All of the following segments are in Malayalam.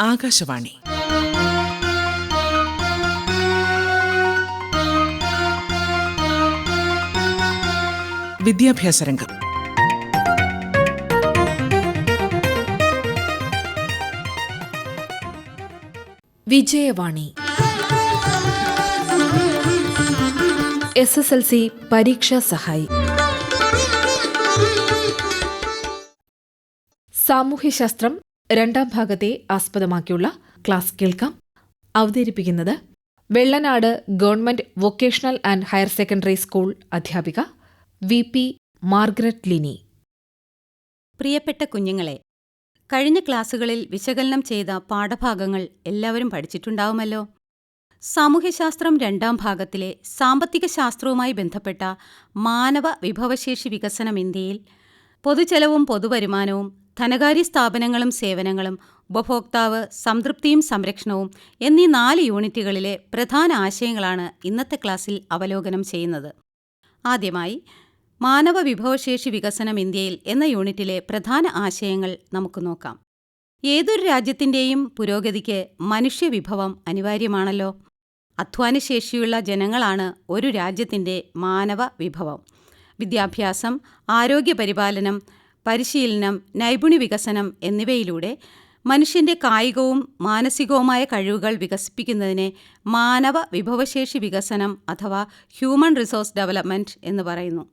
ആകാശവാണി. വിദ്യാഭ്യാസ രംഗം. Vijayavani. S S L C പരീക്ഷാ സഹായി. സാമൂഹ്യശാസ്ത്രം രണ്ടാം ഭാഗത്തെ ആസ്പദമാക്കിയുള്ള ക്ലാസ് കേൾക്കാം. അവതരിപ്പിക്കുന്നത് Vellanad government vocational and higher secondary school അധ്യാപിക വി പി മാർഗരറ്റ് ലിനി. പ്രിയപ്പെട്ട കുഞ്ഞുങ്ങളെ കഴിഞ്ഞ ക്ലാസ്സുകളിൽ വിശകലനം ചെയ്ത പാഠഭാഗങ്ങൾ എല്ലാവരും പഠിച്ചിട്ടുണ്ടാവുമല്ലോ. സാമൂഹ്യശാസ്ത്രം രണ്ടാം ഭാഗത്തിലെ സാമ്പത്തിക ശാസ്ത്രവുമായി ബന്ധപ്പെട്ട മാനവ വിഭവശേഷി വികസനം ഇന്ത്യയിൽ പൊതുചെലവും പൊതുവരുമാനവും ധനകാര്യ സ്ഥാപനങ്ങളും സേവനങ്ങളും ഉപഭോക്താവ് സംതൃപ്തിയും സംരക്ഷണവും എന്നീ നാല് യൂണിറ്റുകളിലെ പ്രധാന ആശയങ്ങളാണ് ഇന്നത്തെ ക്ലാസ്സിൽ അവലോകനം ചെയ്യുന്നത്. ആദ്യമായി മാനവ വിഭവശേഷി വികസനം ഇന്ത്യയിൽ എന്ന യൂണിറ്റിലെ പ്രധാന ആശയങ്ങൾ നമുക്ക് നോക്കാം. ഏതൊരു രാജ്യത്തിന്റെയും പുരോഗതിക്ക് മനുഷ്യവിഭവം അനിവാര്യമാണല്ലോ. അധ്വാനശേഷിയുള്ള ജനങ്ങളാണ് ഒരു രാജ്യത്തിന്റെ മാനവ വിഭവം. വിദ്യാഭ്യാസം ആരോഗ്യപരിപാലനം പരിശീലനം നൈപുണി വികസനം എന്നിവയിലൂടെ മനുഷ്യന്റെ കായികവും മാനസികവുമായ കഴിവുകൾ വികസിപ്പിക്കുന്നതിനെ മാനവ വിഭവശേഷി വികസനം അഥവാ ഹ്യൂമൻ റിസോഴ്സ് ഡെവലപ്മെന്റ് എന്ന് പറയുന്നു.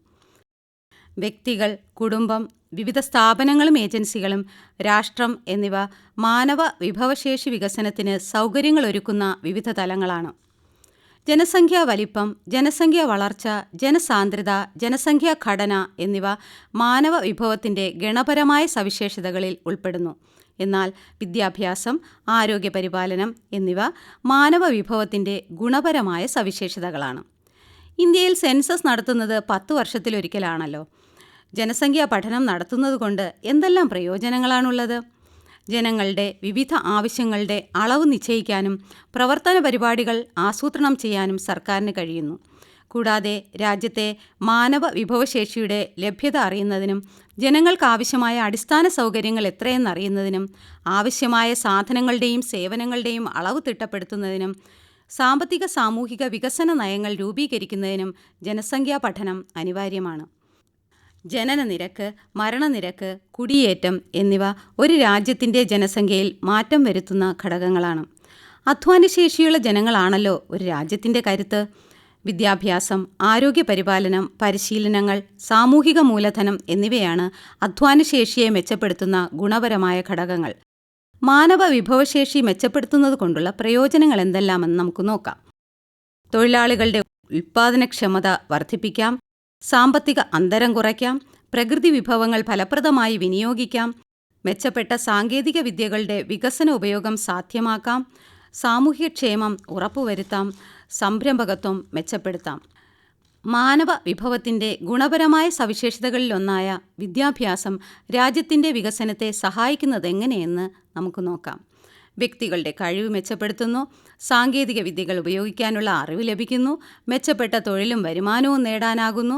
വ്യക്തികൾ കുടുംബം വിവിധ സ്ഥാപനങ്ങളും ഏജൻസികളും രാഷ്ട്രം എന്നിവ മാനവ വിഭവശേഷി വികസനത്തിന് സൗകര്യങ്ങൾ ഒരുക്കുന്ന വിവിധ തലങ്ങളാണ്. ജനസംഖ്യാ വലിപ്പം ജനസംഖ്യാ വളർച്ച ജനസാന്ദ്രത ജനസംഖ്യാ ഘടന എന്നിവ മാനവ വിഭവത്തിന്റെ ഗണപരമായ സവിശേഷതകളിൽ ഉൾപ്പെടുന്നു. എന്നാൽ വിദ്യാഭ്യാസം ആരോഗ്യപരിപാലനം എന്നിവ മാനവ വിഭവത്തിന്റെ ഗുണപരമായ സവിശേഷതകളാണ്. ഇന്ത്യയിൽ സെൻസസ് നടത്തുന്നത് പത്ത് വർഷത്തിലൊരിക്കലാണല്ലോ. ജനസംഖ്യാ പഠനം നടത്തുന്നതുകൊണ്ട് എന്തെല്ലാം പ്രയോജനങ്ങളാണുള്ളത്? ജനങ്ങളുടെ വിവിധ ആവശ്യങ്ങളുടെ അളവ് നിശ്ചയിക്കാനും പ്രവർത്തന പരിപാടികൾ ആസൂത്രണം ചെയ്യാനും സർക്കാരിന് കഴിയുന്നു. കൂടാതെ രാജ്യത്തെ മാനവ വിഭവശേഷിയുടെ ലഭ്യത അറിയുന്നതിനും ജനങ്ങൾക്കാവശ്യമായ അടിസ്ഥാന സൗകര്യങ്ങൾ എത്രയെന്ന് അറിയുന്നതിനും ആവശ്യമായ സാധനങ്ങളുടെയും സേവനങ്ങളുടെയും അളവ് തിട്ടപ്പെടുത്തുന്നതിനും സാമ്പത്തിക സാമൂഹിക വികസന നയങ്ങൾ രൂപീകരിക്കുന്നതിനും ജനസംഖ്യാ പഠനം അനിവാര്യമാണ്. ജനനനിരക്ക് മരണനിരക്ക് കുടിയേറ്റം എന്നിവ ഒരു രാജ്യത്തിന്റെ ജനസംഖ്യയിൽ മാറ്റം വരുത്തുന്ന ഘടകങ്ങളാണ്. അധ്വാനശേഷിയുള്ള ജനങ്ങളാണല്ലോ ഒരു രാജ്യത്തിന്റെ കരുത്ത്. വിദ്യാഭ്യാസം ആരോഗ്യ പരിപാലനം പരിശീലനങ്ങൾ സാമൂഹിക മൂലധനം എന്നിവയാണ് അധ്വാനശേഷിയെ മെച്ചപ്പെടുത്തുന്ന ഗുണപരമായ ഘടകങ്ങൾ. മാനവ വിഭവശേഷി മെച്ചപ്പെടുത്തുന്നത് കൊണ്ടുള്ള പ്രയോജനങ്ങൾ എന്തെല്ലാമെന്ന് നമുക്ക് നോക്കാം. തൊഴിലാളികളുടെ ഉൽപ്പാദനക്ഷമത വർദ്ധിപ്പിക്കാം. സാമ്പത്തിക അന്തരം കുറയ്ക്കാം പ്രകൃതി വിഭവങ്ങൾ ഫലപ്രദമായി വിനിയോഗിക്കാം മെച്ചപ്പെട്ട സാങ്കേതിക വിദ്യകളുടെ വികസന ഉപയോഗം സാധ്യമാക്കാം സാമൂഹ്യക്ഷേമം ഉറപ്പുവരുത്താം സംരംഭകത്വം മെച്ചപ്പെടുത്താം. മാനവ വിഭവത്തിന്റെ ഗുണപരമായ സവിശേഷതകളിലൊന്നായ വിദ്യാഭ്യാസം രാജ്യത്തിന്റെ വികസനത്തെ സഹായിക്കുന്നതെങ്ങനെയെന്ന് നമുക്ക് നോക്കാം. വ്യക്തികളുടെ കഴിവ് മെച്ചപ്പെടുത്തുന്നു സാങ്കേതിക വിദ്യകൾ ഉപയോഗിക്കാനുള്ള അറിവ് ലഭിക്കുന്നു മെച്ചപ്പെട്ട തൊഴിലും വരുമാനവും നേടാനാകുന്നു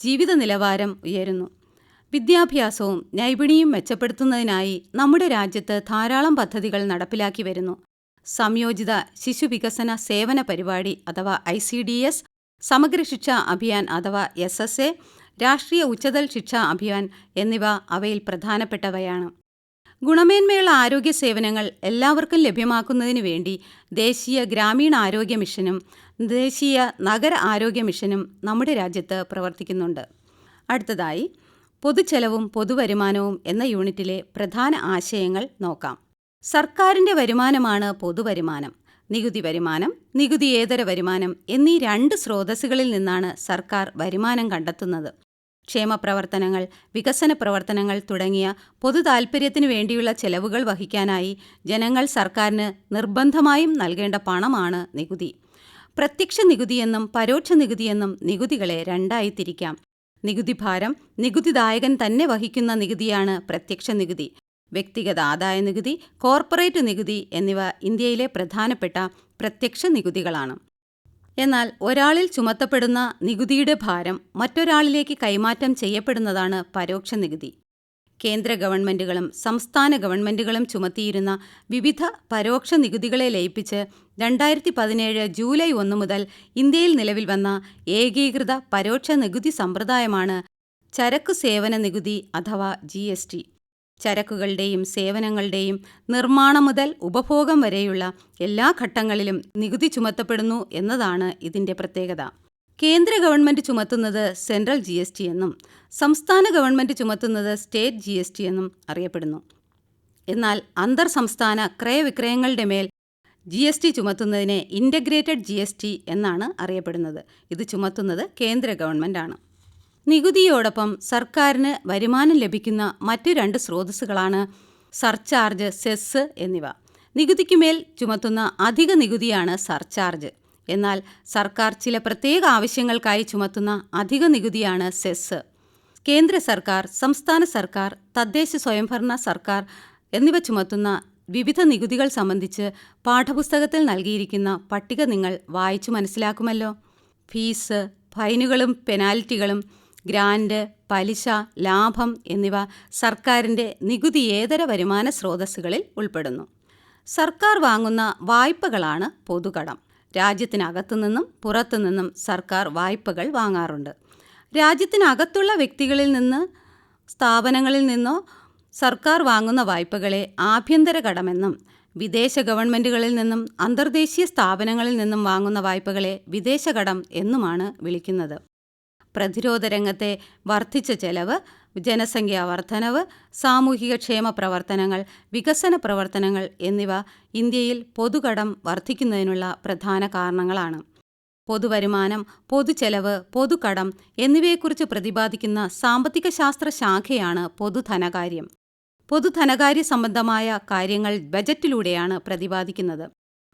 ജീവിത നിലവാരം ഉയരുന്നു. വിദ്യാഭ്യാസവും നൈപുണിയും മെച്ചപ്പെടുത്തുന്നതിനായി നമ്മുടെ രാജ്യത്ത് ധാരാളം പദ്ധതികൾ നടപ്പിലാക്കി വരുന്നു. സംയോജിത ശിശു വികസന സേവന പരിപാടി അഥവാ ഐ സി ഡി എസ് സമഗ്ര ശിക്ഷാ അഭിയാൻ അഥവാ എസ് എസ് എ രാഷ്ട്രീയ ഉച്ചതൽ ശിക്ഷാ അഭിയാൻ എന്നിവ അവയിൽ പ്രധാനപ്പെട്ടവയാണ്. ഗുണമേന്മയുള്ള ആരോഗ്യ സേവനങ്ങൾ എല്ലാവർക്കും ലഭ്യമാക്കുന്നതിനു വേണ്ടി ദേശീയ ഗ്രാമീണ ആരോഗ്യ മിഷനും ദേശീയ നഗര ആരോഗ്യ മിഷനും നമ്മുടെ രാജ്യത്ത് പ്രവർത്തിക്കുന്നുണ്ട്. അടുത്തതായി പൊതുച്ചെലവും പൊതുവരുമാനവും എന്ന യൂണിറ്റിലെ പ്രധാന ആശയങ്ങൾ നോക്കാം. സർക്കാരിന്റെ വരുമാനമാണ് പൊതുവരുമാനം. നികുതി വരുമാനം നികുതിയേതര വരുമാനം എന്നീ രണ്ട് സ്രോതസ്സുകളിൽ നിന്നാണ് സർക്കാർ വരുമാനം കണ്ടെത്തുന്നത്. ക്ഷേമപ്രവർത്തനങ്ങൾ വികസന പ്രവർത്തനങ്ങൾ തുടങ്ങിയ പൊതു താൽപ്പര്യത്തിനു വേണ്ടിയുള്ള ചെലവുകൾ വഹിക്കാനായി ജനങ്ങൾ സർക്കാരിന് നിർബന്ധമായും നൽകേണ്ട പണമാണ് നികുതി. പ്രത്യക്ഷ നികുതിയെന്നും പരോക്ഷ നികുതിയെന്നും നികുതികളെ രണ്ടായി തിരിക്കാം നികുതിഭാരം നികുതിദായകൻ തന്നെ വഹിക്കുന്ന നികുതിയാണ് പ്രത്യക്ഷ നികുതി വ്യക്തിഗത ആദായ നികുതി കോർപ്പറേറ്റ് നികുതി എന്നിവ ഇന്ത്യയിലെ പ്രധാനപ്പെട്ട പ്രത്യക്ഷ നികുതികളാണ് എന്നാൽ ഒരാളിൽ ചുമത്തപ്പെടുന്ന നികുതിയുടെ ഭാരം മറ്റൊരാളിലേക്ക് കൈമാറ്റം ചെയ്യപ്പെടുന്നതാണ് പരോക്ഷ നികുതി കേന്ദ്ര ഗവൺമെന്റുകളും സംസ്ഥാന ഗവൺമെന്റുകളും ചുമത്തിയിരുന്ന വിവിധ പരോക്ഷ നികുതികളെ ലയിപ്പിച്ച് രണ്ടായിരത്തി പതിനേഴ് ജൂലൈ ഒന്ന് മുതൽ ഇന്ത്യയിൽ നിലവിൽ വന്ന ഏകീകൃത പരോക്ഷ നികുതി സമ്പ്രദായമാണ് ചരക്കു സേവന നികുതി അഥവാ ജി എസ് ടി. ചരക്കുകളുടെയും സേവനങ്ങളുടെയും നിർമ്മാണം മുതൽ ഉപഭോഗം വരെയുള്ള എല്ലാ ഘട്ടങ്ങളിലും നികുതി ചുമത്തപ്പെടുന്നു എന്നതാണ് ഇതിന്റെ പ്രത്യേകത. കേന്ദ്ര ഗവൺമെന്റ് ചുമത്തുന്നത് സെൻട്രൽ ജി എസ് ടി എന്നും സംസ്ഥാന ഗവൺമെന്റ് ചുമത്തുന്നത് സ്റ്റേറ്റ് ജി എസ് ടി എന്നും അറിയപ്പെടുന്നു. എന്നാൽ അന്തർ സംസ്ഥാന ക്രയവിക്രയങ്ങളുടെ മേൽ ജി എസ് ടി ചുമത്തുന്നതിനെ ഇന്റഗ്രേറ്റഡ് ജി എസ് ടി എന്നാണ് അറിയപ്പെടുന്നത്. ഇത് ചുമത്തുന്നത് കേന്ദ്ര ഗവൺമെന്റാണ് നികുതിയോടൊപ്പം സർക്കാരിന് വരുമാനം ലഭിക്കുന്ന മറ്റു രണ്ട് സ്രോതസ്സുകളാണ് സർചാർജ് സെസ് എന്നിവ. നികുതിക്കുമേൽ ചുമത്തുന്ന അധിക നികുതിയാണ് സർചാർജ്. എന്നാൽ സർക്കാർ ചില പ്രത്യേക ആവശ്യങ്ങൾക്കായി ചുമത്തുന്ന അധിക നികുതിയാണ് സെസ്. കേന്ദ്ര സർക്കാർ സംസ്ഥാന സർക്കാർ തദ്ദേശ സ്വയംഭരണ സർക്കാർ എന്നിവ ചുമത്തുന്ന വിവിധ നികുതികൾ സംബന്ധിച്ച് പാഠപുസ്തകത്തിൽ നൽകിയിരിക്കുന്ന പട്ടിക നിങ്ങൾ വായിച്ചു മനസ്സിലാക്കുമല്ലോ. ഫീസ് ഫൈനുകളും പെനാൽറ്റികളും ഗ്രാൻഡ് പലിശ ലാഭം എന്നിവ സർക്കാരിന്റെ നികുതിയേതര വരുമാന സ്രോതസ്സുകളിൽ ഉൾപ്പെടുന്നു. സർക്കാർ വാങ്ങുന്ന വായ്പകളാണ് പൊതുകടം. രാജ്യത്തിനകത്തുനിന്നും പുറത്തുനിന്നും സർക്കാർ വായ്പകൾ വാങ്ങാറുണ്ട്. രാജ്യത്തിനകത്തുള്ള വ്യക്തികളിൽ നിന്ന് സ്ഥാപനങ്ങളിൽ നിന്നോ സർക്കാർ വാങ്ങുന്ന വായ്പകളെ ആഭ്യന്തര കടമെന്നും വിദേശ ഗവൺമെന്റുകളിൽ നിന്നും അന്തർദേശീയ സ്ഥാപനങ്ങളിൽ നിന്നും വാങ്ങുന്ന വായ്പകളെ വിദേശകടം എന്നുമാണ് വിളിക്കുന്നത്. പ്രതിരോധ രംഗത്തെ വർദ്ധിച്ച ചെലവ് ജനസംഖ്യാ വർധനവ് സാമൂഹിക ക്ഷേമ പ്രവർത്തനങ്ങൾ വികസന പ്രവർത്തനങ്ങൾ എന്നിവ ഇന്ത്യയിൽ പൊതുകടം വർദ്ധിക്കുന്നതിനുള്ള പ്രധാന കാരണങ്ങളാണ്. പൊതുവരുമാനം പൊതുചെലവ് പൊതുകടം എന്നിവയെക്കുറിച്ച് പ്രതിപാദിക്കുന്ന സാമ്പത്തിക ശാസ്ത്ര ശാഖയാണ് പൊതുധനകാര്യം. പൊതുധനകാര്യ സംബന്ധമായ കാര്യങ്ങൾ ബജറ്റിലൂടെയാണ് പ്രതിപാദിക്കുന്നത്.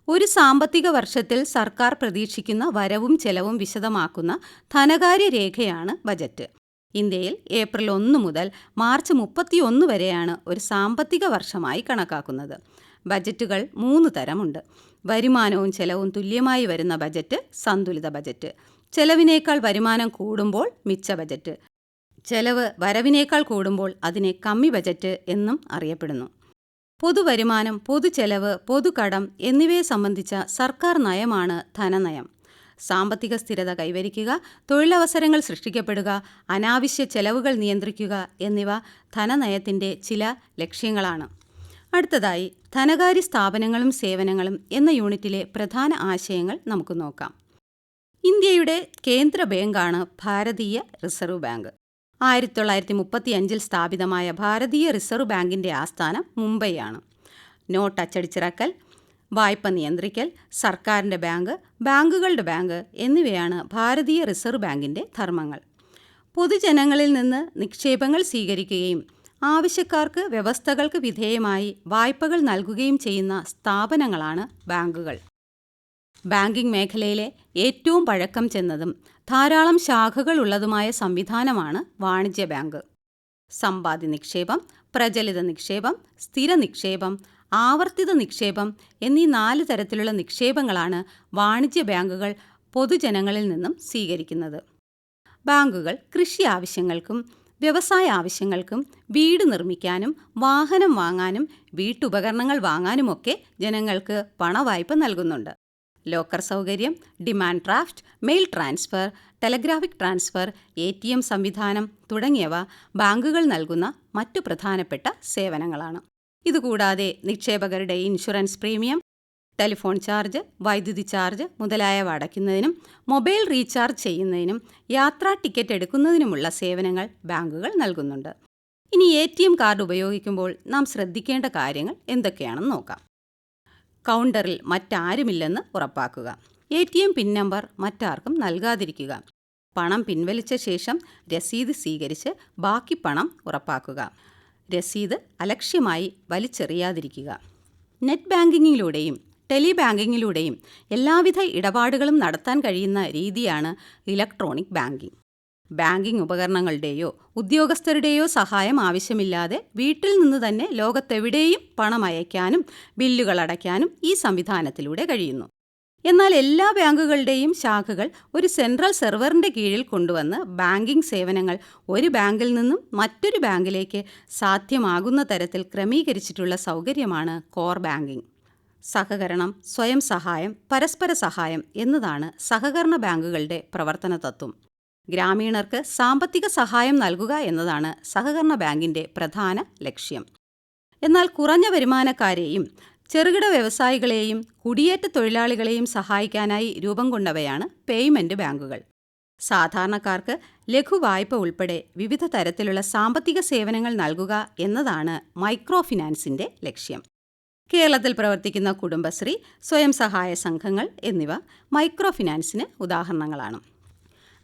ഒരു സാമ്പത്തിക വർഷത്തിൽ സർക്കാർ പ്രതീക്ഷിക്കുന്ന വരവും ചെലവും വിശദമാക്കുന്ന ധനകാര്യ രേഖയാണ് ബജറ്റ്. ഇന്ത്യയിൽ ഏപ്രിൽ ഒന്ന് മുതൽ മാർച്ച് മുപ്പത്തിയൊന്ന് വരെയാണ് ഒരു സാമ്പത്തിക വർഷമായി കണക്കാക്കുന്നത്. ബജറ്റുകൾ മൂന്ന് തരമുണ്ട്. വരുമാനവും ചെലവും തുല്യമായി വരുന്ന ബജറ്റ് സന്തുലിത ബജറ്റ്. ചെലവിനേക്കാൾ വരുമാനം കൂടുമ്പോൾ മിച്ച ബജറ്റ്. ചെലവ് വരവിനേക്കാൾ കൂടുമ്പോൾ അതിനെ കമ്മി ബജറ്റ് എന്നും അറിയപ്പെടുന്നു. പൊതുവരുമാനം പൊതുചെലവ് പൊതുകടം എന്നിവയെ സംബന്ധിച്ച സർക്കാർ നയമാണ് ധനനയം. സാമ്പത്തിക സ്ഥിരത കൈവരിക്കുക തൊഴിലവസരങ്ങൾ സൃഷ്ടിക്കപ്പെടുക അനാവശ്യ ചെലവുകൾ നിയന്ത്രിക്കുക എന്നിവ ധനനയത്തിന്റെ ചില ലക്ഷ്യങ്ങളാണ്. അടുത്തതായി ധനകാര്യ സ്ഥാപനങ്ങളും സേവനങ്ങളും എന്ന യൂണിറ്റിലെ പ്രധാന ആശയങ്ങൾ നമുക്ക് നോക്കാം. ഇന്ത്യയുടെ കേന്ദ്ര ബാങ്കാണ് ഭാരതീയ റിസർവ് ബാങ്ക്. ആയിരത്തി തൊള്ളായിരത്തി മുപ്പത്തി അഞ്ചിൽ സ്ഥാപിതമായ ഭാരതീയ റിസർവ് ബാങ്കിന്റെ ആസ്ഥാനം മുംബൈയാണ്. നോട്ട് അച്ചടിച്ചിറക്കൽ വായ്പ നിയന്ത്രിക്കൽ സർക്കാരിന്റെ ബാങ്ക് ബാങ്കുകളുടെ ബാങ്ക് എന്നിവയാണ് ഭാരതീയ റിസർവ് ബാങ്കിന്റെ ധർമ്മങ്ങൾ. പൊതുജനങ്ങളിൽ നിന്ന് നിക്ഷേപങ്ങൾ സ്വീകരിക്കുകയും ആവശ്യക്കാർക്ക് വ്യവസ്ഥകൾക്ക് വിധേയമായി വായ്പകൾ നൽകുകയും ചെയ്യുന്ന സ്ഥാപനങ്ങളാണ് ബാങ്കുകൾ. ബാങ്കിംഗ് മേഖലയിലെ ഏറ്റവും പഴക്കം ചെന്നതും ധാരാളം ശാഖകൾ ഉള്ളതുമായ സംവിധാനമാണ് വാണിജ്യ ബാങ്ക്. സമ്പാദ്യ നിക്ഷേപം പ്രചലിത നിക്ഷേപം സ്ഥിര നിക്ഷേപം ആവർത്തിത നിക്ഷേപം എന്നീ നാല് തരത്തിലുള്ള നിക്ഷേപങ്ങളാണ് വാണിജ്യ ബാങ്കുകൾ പൊതുജനങ്ങളിൽ നിന്നും സ്വീകരിക്കുന്നത്. ബാങ്കുകൾ കൃഷി ആവശ്യങ്ങൾക്കും വ്യവസായ ആവശ്യങ്ങൾക്കും വീട് നിർമ്മിക്കാനും വാഹനം വാങ്ങാനും വീട്ടുപകരണങ്ങൾ വാങ്ങാനുമൊക്കെ ജനങ്ങൾക്ക് പണവായ്പ നൽകുന്നുണ്ട്. ലോക്കർ സൗകര്യം demand draft mail transfer telegraphic transfer A T M സംവിധാനം തുടങ്ങിയവ ബാങ്കുകൾ നൽകുന്ന മറ്റു പ്രധാനപ്പെട്ട സേവനങ്ങളാണ്. ഇതുകൂടാതെ നിക്ഷേപകരുടെ ഇൻഷുറൻസ് പ്രീമിയം ടെലിഫോൺ ചാർജ് വൈദ്യുതി ചാർജ് മുതലായവ അടയ്ക്കുന്നതിനും മൊബൈൽ റീചാർജ് ചെയ്യുന്നതിനും യാത്രാ ടിക്കറ്റ് എടുക്കുന്നതിനുമുള്ള സേവനങ്ങൾ ബാങ്കുകൾ നൽകുന്നുണ്ട്. ഇനി എ ടി എം കാർഡ് ഉപയോഗിക്കുമ്പോൾ നാം ശ്രദ്ധിക്കേണ്ട കാര്യങ്ങൾ എന്തൊക്കെയാണെന്ന് നോക്കാം. കൗണ്ടറിൽ മറ്റാരുമില്ലെന്ന് ഉറപ്പാക്കുക. A T M pin number മറ്റാർക്കും നൽകാതിരിക്കുക. പണം പിൻവലിച്ച ശേഷം രസീത് സ്വീകരിച്ച് ബാക്കി പണം ഉറപ്പാക്കുക. രസീത് അലക്ഷ്യമായി വലിച്ചെറിയാതിരിക്കുക. നെറ്റ് ബാങ്കിങ്ങിലൂടെയും ടെലി ബാങ്കിങ്ങിലൂടെയും എല്ലാവിധ ഇടപാടുകളും നടത്താൻ കഴിയുന്ന രീതിയാണ് ഇലക്ട്രോണിക് ബാങ്കിംഗ് ബാങ്കിംഗ് ഉപകരണങ്ങളുടെയോ ഉദ്യോഗസ്ഥരുടെയോ സഹായം ആവശ്യമില്ലാതെ വീട്ടിൽ നിന്ന് തന്നെ ലോകത്തെവിടെയും പണം അയയ്ക്കാനും ബില്ലുകൾ അടയ്ക്കാനും ഈ സംവിധാനത്തിലൂടെ കഴിയുന്നു. എന്നാൽ എല്ലാ ബാങ്കുകളുടെയും ശാഖകൾ ഒരു സെൻട്രൽ സെർവറിന്റെ കീഴിൽ കൊണ്ടുവന്ന് ബാങ്കിംഗ് സേവനങ്ങൾ ഒരു ബാങ്കിൽ നിന്നും മറ്റൊരു ബാങ്കിലേക്ക് സാധ്യമാകുന്ന തരത്തിൽ ക്രമീകരിച്ചിട്ടുള്ള സൗകര്യമാണ് കോർ ബാങ്കിംഗ്. സഹകരണം സ്വയം സഹായം പരസ്പര സഹായം എന്നതാണ് സഹകരണ ബാങ്കുകളുടെ പ്രവർത്തന തത്വം. ഗ്രാമീണർക്ക് സാമ്പത്തിക സഹായം നൽകുക എന്നതാണ് സഹകരണ ബാങ്കിന്റെ പ്രധാന ലക്ഷ്യം. എന്നാൽ കുറഞ്ഞ വരുമാനക്കാരെയും ചെറുകിട വ്യവസായികളെയും കുടിയേറ്റ തൊഴിലാളികളെയും സഹായിക്കാനായി രൂപം കൊണ്ടവയാണ് പേയ്മെന്റ് ബാങ്കുകൾ. സാധാരണക്കാർക്ക് ലഘുവായ്പ ഉൾപ്പെടെ വിവിധ തരത്തിലുള്ള സാമ്പത്തിക സേവനങ്ങൾ നൽകുക എന്നതാണ് മൈക്രോ ഫിനാൻസിന്റെ ലക്ഷ്യം. കേരളത്തിൽ പ്രവർത്തിക്കുന്ന കുടുംബശ്രീ സ്വയം സഹായ സംഘങ്ങൾ എന്നിവ മൈക്രോ ഫിനാൻസിന് ഉദാഹരണങ്ങളാണ്.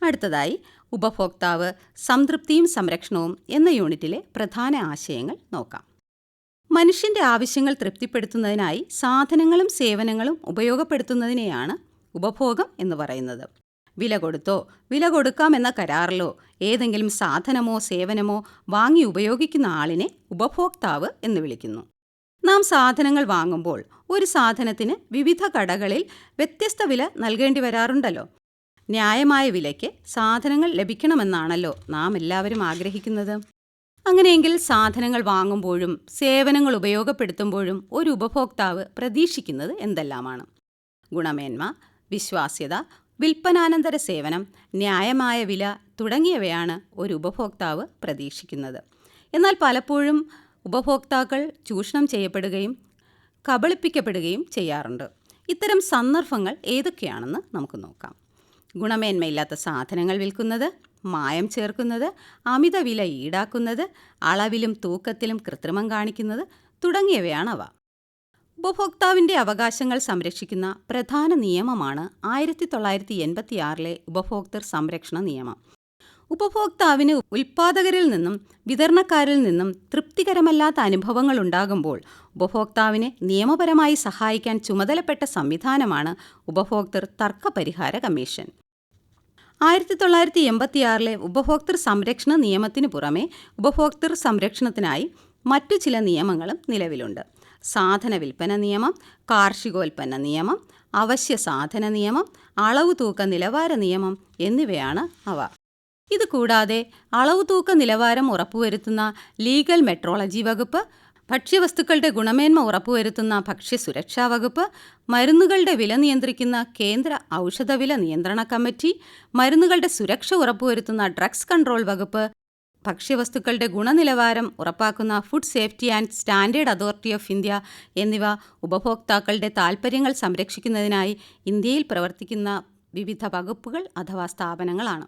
അടുത്തതായി ഉപഭോക്താവ് സംതൃപ്തിയും സംരക്ഷണവും എന്ന യൂണിറ്റിലെ പ്രധാന ആശയങ്ങൾ നോക്കാം. മനുഷ്യന്റെ ആവശ്യങ്ങൾ തൃപ്തിപ്പെടുത്തുന്നതിനായി സാധനങ്ങളും സേവനങ്ങളും ഉപയോഗപ്പെടുത്തുന്നതിനെയാണ് ഉപഭോഗം എന്ന് പറയുന്നത്. വില കൊടുത്തോ വില കൊടുക്കാമെന്ന കരാറിലോ ഏതെങ്കിലും സാധനമോ സേവനമോ വാങ്ങി ഉപയോഗിക്കുന്ന ആളിനെ ഉപഭോക്താവ് എന്ന് വിളിക്കുന്നു. നാം സാധനങ്ങൾ വാങ്ങുമ്പോൾ ഒരു സാധനത്തിന് വിവിധ കടകളിൽ വ്യത്യസ്ത വില നൽകേണ്ടി വരാറുണ്ടല്ലോ. ന്യായമായ വിലയ്ക്ക് സാധനങ്ങൾ ലഭിക്കണമെന്നാണല്ലോ നാം എല്ലാവരും ആഗ്രഹിക്കുന്നത്. അങ്ങനെയെങ്കിൽ സാധനങ്ങൾ വാങ്ങുമ്പോഴും സേവനങ്ങൾ ഉപയോഗപ്പെടുത്തുമ്പോഴും ഒരു ഉപഭോക്താവ് പ്രതീക്ഷിക്കുന്നത് എന്തെല്ലാമാണ്? ഗുണമേന്മ വിശ്വാസ്യത വിൽപ്പനാനന്തര സേവനം ന്യായമായ വില തുടങ്ങിയവയാണ് ഒരു ഉപഭോക്താവ് പ്രതീക്ഷിക്കുന്നത്. എന്നാൽ പലപ്പോഴും ഉപഭോക്താക്കൾ ചൂഷണം ചെയ്യപ്പെടുകയും കബളിപ്പിക്കപ്പെടുകയും ചെയ്യാറുണ്ട്. ഇത്തരം സന്ദർഭങ്ങൾ ഏതൊക്കെയാണെന്ന് നമുക്ക് നോക്കാം. ഗുണമേന്മയില്ലാത്ത സാധനങ്ങൾ വിൽക്കുന്നത് മായം ചേർക്കുന്നത് അമിത വില ഈടാക്കുന്നത് അളവിലും തൂക്കത്തിലും കൃത്രിമം കാണിക്കുന്നത് തുടങ്ങിയവയാണ് അവ ഉപഭോക്താവിന്റെ അവകാശങ്ങൾ സംരക്ഷിക്കുന്ന പ്രധാന നിയമമാണ് ആയിരത്തി തൊള്ളായിരത്തി എൺപത്തിയാറിലെ ഉപഭോക്തൃ സംരക്ഷണ നിയമം. ഉപഭോക്താവിന് ഉൽപ്പാദകരിൽ നിന്നും വിതരണക്കാരിൽ നിന്നും തൃപ്തികരമല്ലാത്ത അനുഭവങ്ങൾ ഉണ്ടാകുമ്പോൾ ഉപഭോക്താവിനെ നിയമപരമായി സഹായിക്കാൻ ചുമതലപ്പെട്ട സംവിധാനമാണ് ഉപഭോക്തൃ തർക്ക പരിഹാര കമ്മീഷൻ. ആയിരത്തി തൊള്ളായിരത്തി എൺപത്തിയാറിലെ ഉപഭോക്തൃ സംരക്ഷണ നിയമത്തിന് പുറമെ ഉപഭോക്തൃ സംരക്ഷണത്തിനായി മറ്റു ചില നിയമങ്ങളും നിലവിലുണ്ട്. സാധന വിൽപ്പന നിയമം കാർഷികോൽപ്പന്ന നിയമം അവശ്യ സാധന നിയമം അളവ് തൂക്ക നിലവാര നിയമം എന്നിവയാണ് അവ. ഇത് കൂടാതെ അളവു തൂക്ക നിലവാരം ഉറപ്പുവരുത്തുന്ന ലീഗൽ മെട്രോളജി വകുപ്പ് ഭക്ഷ്യവസ്തുക്കളുടെ ഗുണമേന്മ ഉറപ്പുവരുത്തുന്ന ഭക്ഷ്യസുരക്ഷാ വകുപ്പ് മരുന്നുകളുടെ വില നിയന്ത്രിക്കുന്ന കേന്ദ്ര ഔഷധ വില നിയന്ത്രണ കമ്മിറ്റി മരുന്നുകളുടെ സുരക്ഷ ഉറപ്പുവരുത്തുന്ന ഡ്രഗ്സ് കൺട്രോൾ വകുപ്പ് ഭക്ഷ്യവസ്തുക്കളുടെ ഗുണനിലവാരം ഉറപ്പാക്കുന്ന food safety and standard authority of India എന്നിവ ഉപഭോക്താക്കളുടെ താൽപ്പര്യങ്ങൾ സംരക്ഷിക്കുന്നതിനായി ഇന്ത്യയിൽ പ്രവർത്തിക്കുന്ന വിവിധ വകുപ്പുകൾ അഥവാ സ്ഥാപനങ്ങളാണ്.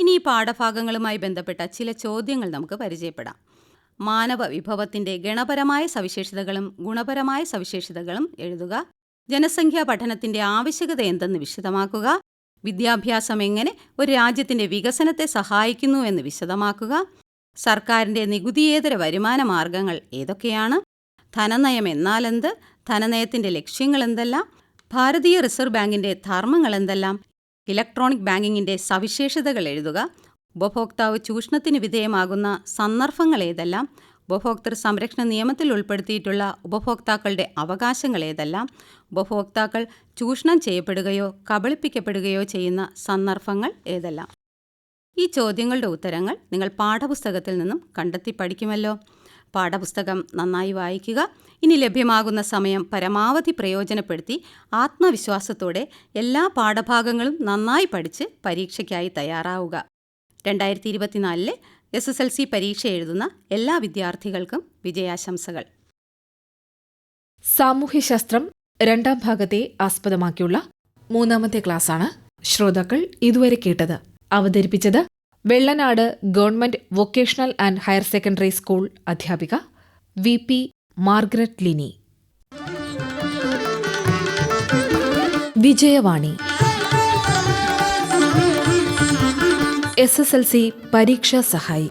ഇനി ഈ പാഠഭാഗങ്ങളുമായി ബന്ധപ്പെട്ട ചില ചോദ്യങ്ങൾ നമുക്ക് പരിചയപ്പെടാം. മാനവ വിഭവത്തിന്റെ ഗണപരമായ സവിശേഷതകളും ഗുണപരമായ സവിശേഷതകളും എഴുതുക. ജനസംഖ്യാ പഠനത്തിന്റെ ആവശ്യകത എന്തെന്ന് വിശദമാക്കുക. വിദ്യാഭ്യാസം എങ്ങനെ ഒരു രാജ്യത്തിന്റെ വികസനത്തെ സഹായിക്കുന്നു എന്ന് വിശദമാക്കുക. സർക്കാരിന്റെ നികുതിയേതര വരുമാന മാർഗങ്ങൾ ഏതൊക്കെയാണ്? ധനനയം എന്നാലെന്ത്? ധനനയത്തിന്റെ ലക്ഷ്യങ്ങൾ എന്തെല്ലാം ഭാരതീയ റിസർവ് ബാങ്കിന്റെ ധർമ്മങ്ങൾ എന്തെല്ലാം ഇലക്ട്രോണിക് ബാങ്കിങ്ങിന്റെ സവിശേഷതകൾ എഴുതുക. ഉപഭോക്താവ് ചൂഷണത്തിന് വിധേയമാകുന്ന സന്ദർഭങ്ങൾ ഏതെല്ലാം? ഉപഭോക്തൃ സംരക്ഷണ നിയമത്തിൽ ഉൾപ്പെടുത്തിയിട്ടുള്ള ഉപഭോക്താക്കളുടെ അവകാശങ്ങൾ ഏതെല്ലാം? ഉപഭോക്താക്കൾ ചൂഷണം ചെയ്യപ്പെടുകയോ കബളിപ്പിക്കപ്പെടുകയോ ചെയ്യുന്ന സന്ദർഭങ്ങൾ ഏതെല്ലാം? ഈ ചോദ്യങ്ങളുടെ ഉത്തരങ്ങൾ നിങ്ങൾ പാഠപുസ്തകത്തിൽ നിന്നും കണ്ടെത്തി പഠിക്കുമല്ലോ. പാഠപുസ്തകം നന്നായി വായിക്കുക. ഇനി ലഭ്യമാകുന്ന സമയം പരമാവധി പ്രയോജനപ്പെടുത്തി ആത്മവിശ്വാസത്തോടെ എല്ലാ പാഠഭാഗങ്ങളും നന്നായി പഠിച്ച് പരീക്ഷയ്ക്കായി തയ്യാറാവുക. രണ്ടായിരത്തി ഇരുപത്തിനാലിലെ എസ് എസ് എൽ സി പരീക്ഷ എഴുതുന്ന എല്ലാ വിദ്യാർത്ഥികൾക്കും വിജയാശംസകൾ. സാമൂഹ്യശാസ്ത്രം രണ്ടാം ഭാഗത്തെ ആസ്പദമാക്കിയുള്ള മൂന്നാമത്തെ ക്ലാസ്സാണ് ശ്രോതാക്കൾ ഇതുവരെ കേട്ടത്. അവതരിപ്പിച്ചത് Vellanad government vocational and higher secondary school അധ്യാപിക V P Margaret Lini. Vijayavani. S S L C പരീക്ഷാ സഹായി.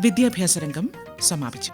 വിദ്യാഭ്യാസ രംഗം സമാപിച്ചു.